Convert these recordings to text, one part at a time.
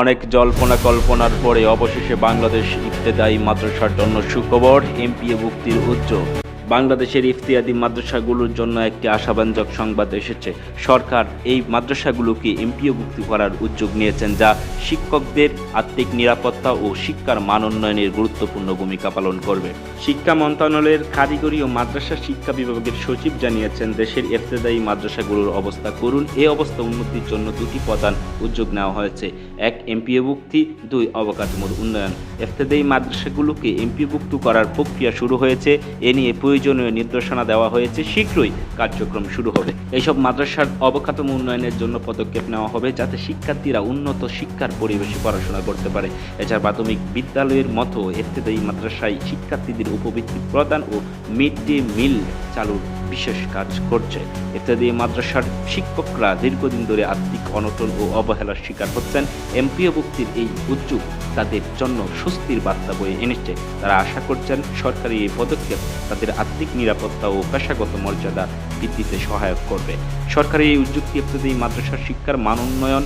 অনেক জল্পনা কল্পনার পরে অবশেষে বাংলাদেশ ইফতেদায়ী মাদ্রাসার জন্য সুখবর এমপিএ মুক্তির উদ্যোগ। বাংলাদেশের ইফতিয়াদি মাদ্রাসাগুলোর জন্য একটি আশাব্যঞ্জক সংবাদ এসেছে। সরকার এই মাদ্রাসাগুলোকে এমপিও মুক্তি করার উদ্যোগ নিয়েছেন, যা শিক্ষকদের আত্মিক নিরাপত্তা ও শিক্ষার মান উন্নয়নের গুরুত্বপূর্ণ ভূমিকা পালন করবে। শিক্ষা মন্ত্রণালয়ের কারিগরি ও মাদ্রাসা শিক্ষা বিভাগের সচিব জানিয়েছেন, দেশের ইফতেদায়ী মাদ্রাসাগুলোর অবস্থা করুন এই অবস্থা উন্নতির জন্য দুটি প্রধান উদ্যোগ নেওয়া হয়েছে। এক, এমপিওভুক্তি, দুই, অবকাঠামোর উন্নয়ন। ইফতেদায়ী মাদ্রাসাগুলোকে এমপিভুক্ত করার প্রক্রিয়া শুরু হয়েছে, এ নিয়ে প্রয়োজনীয় নির্দেশনা দেওয়া হয়েছে, শীঘ্রই কার্যক্রম শুরু হবে। এইসব মাদ্রাসার অবকাঠামো উন্নয়নের জন্য পদক্ষেপ নেওয়া হবে যাতে শিক্ষার্থীরা উন্নত শিক্ষার পরিবেশে পড়াশোনা করতে পারে। এছাড়া প্রাথমিক বিদ্যালয়ের মতো ইফতেদায়ী মাদ্রাসায় শিক্ষার্থীদের উপবৃত্তি প্রদান ও মিড ডে মিল চালুর বিশেষ কাজ করছে। ইত্যাদি মাদ্রাসার শিক্ষকরা দীর্ঘদিন ধরে আর্থিক অনটন ও অবহেলার শিকার হচ্ছেন। এমপিও মুক্তির এই উদ্যোগ তাদের জন্য স্বস্তির বার্তা বয়ে এনেছে। তারা আশা করছেন সরকারি এই পদক্ষেপ তাদের আর্থিক নিরাপত্তা ও পেশাগত মর্যাদা বৃদ্ধিতে সহায়ক করবে। সরকারি এই উদ্যোগটি ইত্যাদি মাদ্রাসার শিক্ষার মান উন্নয়ন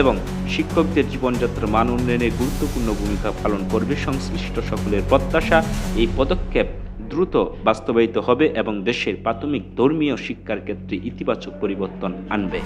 এবং শিক্ষকদের জীবনযাত্রার মান উন্নয়নে গুরুত্বপূর্ণ ভূমিকা পালন করবে সংশ্লিষ্ট সকলের প্রত্যাশা। এই পদক্ষেপ দ্রুত বাস্তবায়িত হবে এবং দেশের প্রাথমিক ধর্মীয় শিক্ষার ক্ষেত্রে ইতিবাচক পরিবর্তন আনবে।